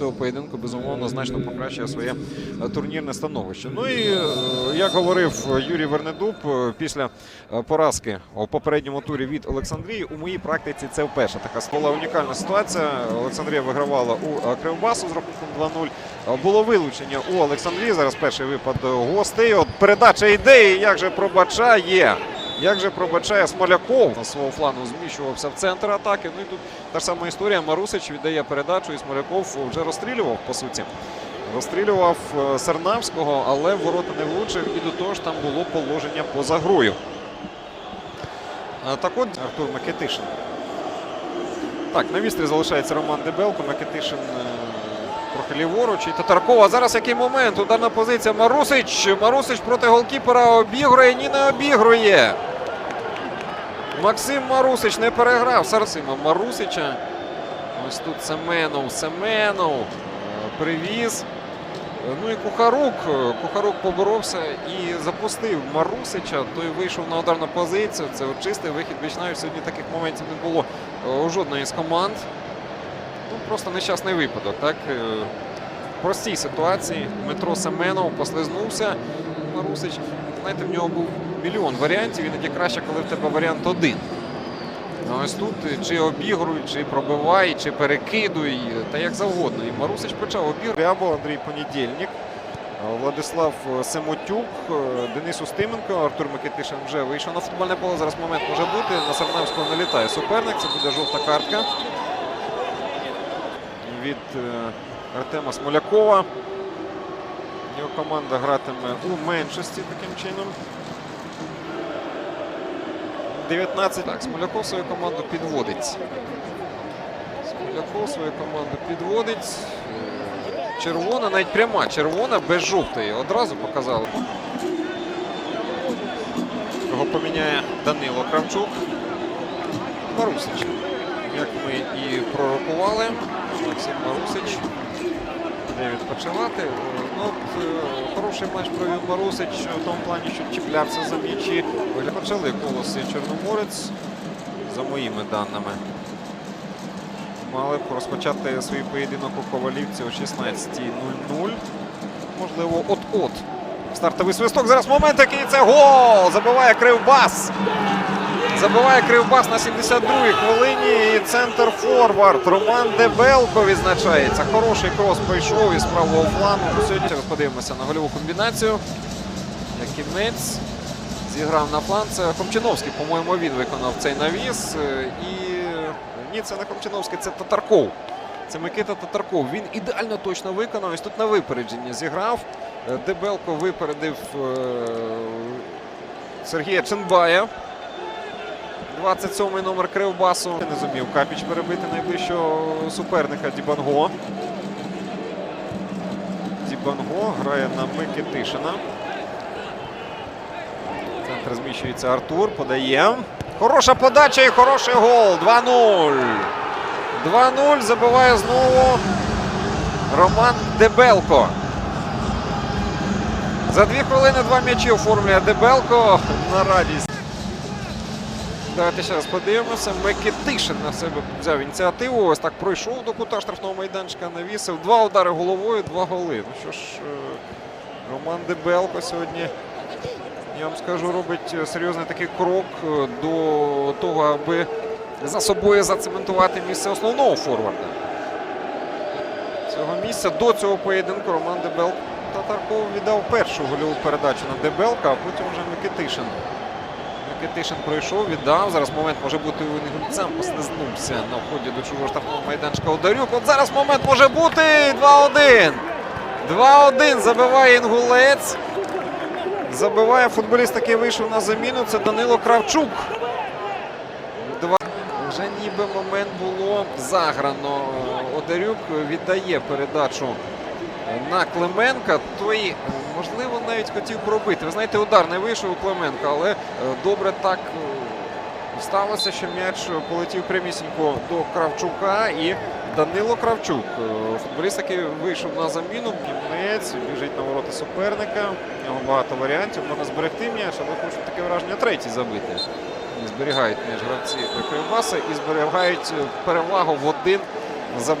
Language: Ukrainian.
цього поєдинку безумовно значно покращує своє е, турнірне становище. Ну і е, як говорив Юрій Вернедуб е, після поразки у попередньому турі від Олександрії, у моїй практиці це вперше така була унікальна ситуація. Олександрія вигравала у Кривбасу з рахунком 2-0. Е, Було вилучення у Олександрії. Зараз перший випад гостей. От передача ідеї, як же пробачає. Як же пробачає Смоляков на свого флангу зміщувався в центр атаки. Ну і тут та ж сама історія. Марусич віддає передачу, і Смоляков вже розстрілював по суті. Розстрілював е, Сернавського, але ворота не влучив. І до того ж там було положення поза грою. Так от Артур Микитишин. Так, на вістрі залишається Роман Дебелко. Микитишин е, трохи ліворуч. І Татаркова. Зараз який момент? Ударна позиція. Марусич. Марусич проти голкіпера обігрує. Ні, не обігрує. Максим Марусич не переграв Сарсима Марусича. Ось тут Семенов. Семенов е, привіз. Ну і Кухарук. Е, Кухарук поборовся і запустив Марусича. Той вийшов на ударну позицію. Це чистий вихід Вічнаві. Сьогодні таких моментів не було е, у жодної з команд. Ну, просто нещасний випадок. Так? В простій ситуації Дмитро Семенов послизнувся. Марусич. Знаєте, в нього був мільйон варіантів. Іноді краще, коли в тебе варіант один. А ось тут чи обігруй, чи пробивай, чи перекидуй, та як завгодно. І Марусич почав обігруй. Рябо, Андрій Понедільник, Владислав е, Семотюк, е, Денис Устименко, Артур Микитишин вже вийшов на футбольне поле. Зараз момент може бути. На Сарнавського налітає суперник. Це буде жовта картка від е, Артема Смолякова. Його команда гратиме у меншості таким чином. 19. Так, Смоляков свою команду підводить. Смоляков свою команду підводить. Е, Червона, навіть пряма червона без жовтої. Одразу показали. Його поміняє Данило Кравчук. Марусич. Як ми і пророкували. Максим Марусич. Де відпочивати. Хороший матч провів Марусич в тому плані, що чіплявся за м'ячі. Почали колос і Чорноморець, за моїми даними. Мали б розпочати свій поєдинок у Ковалівці о 16.00. Можливо, от-от. Стартовий свисток. Зараз момент, який це гол! Забиває Кривбас. Забиває Кривбас на 72-й хвилині. І центр форвард. Роман Дебелко відзначається. Хороший крос пройшов із правого флангу. Сьогодні подивимося на гольову комбінацію. Якимець зіграв на фланг. Це Хомчиновський, по-моєму, він виконав цей навіс. Е, І ні, це не Хомчиновський, це Татарков. Це Микита Татарков. Він ідеально точно виконав. Ось тут на випередження зіграв. Е, Дебелко випередив е, Сергія Ченбая. 27-й номер Кривбасу. Не зумів Капіч перебити найближчого суперника Дібанго. Дібанго грає на Микитишина. Центр зміщується Артур. Подає. Хороша подача і хороший гол. 2-0. 2-0. Забиває знову Роман Дебелко. За дві хвилини два м'ячі оформлює Дебелко на радість. Давайте ще раз подивимося. Микитишин на себе взяв ініціативу. Ось так пройшов до кута штрафного майданчика, навісив. Два удари головою, два голи. Ну що ж, е, Роман Дебелко сьогодні, я вам скажу, робить е, серйозний такий крок е, до того, аби за собою зацементувати місце основного форварда. Цього місця до цього поєдинку Роман Дебелко Татарков віддав першу гольову передачу на Дебелка, а потім вже Микитишин. Микитишин пройшов, віддав. Зараз момент може бути у Інгульцем. Послизнувся на вході до чужого штрафного майданчика Одарюк. От зараз момент може бути 2-1. 2-1 забиває Інгулець. Забиває футболіст, який вийшов на заміну. Це Данило Кравчук. Два. Вже ніби момент було заграно. Одарюк віддає передачу на Клименка. Той, можливо, навіть хотів пробити. Ви знаєте, удар не вийшов у Клименка, але е, добре так е, сталося, що м'яч полетів прямісінько до Кравчука і Данило Кравчук. е, Футболіст, який вийшов на заміну. Кімець біжить на ворота суперника. У нього багато варіантів. Можна зберегти м'яч, але хочуть таке враження третій забити. Зберігають м'яч гравці Кривбаса і зберігають е, перевагу в один забитий.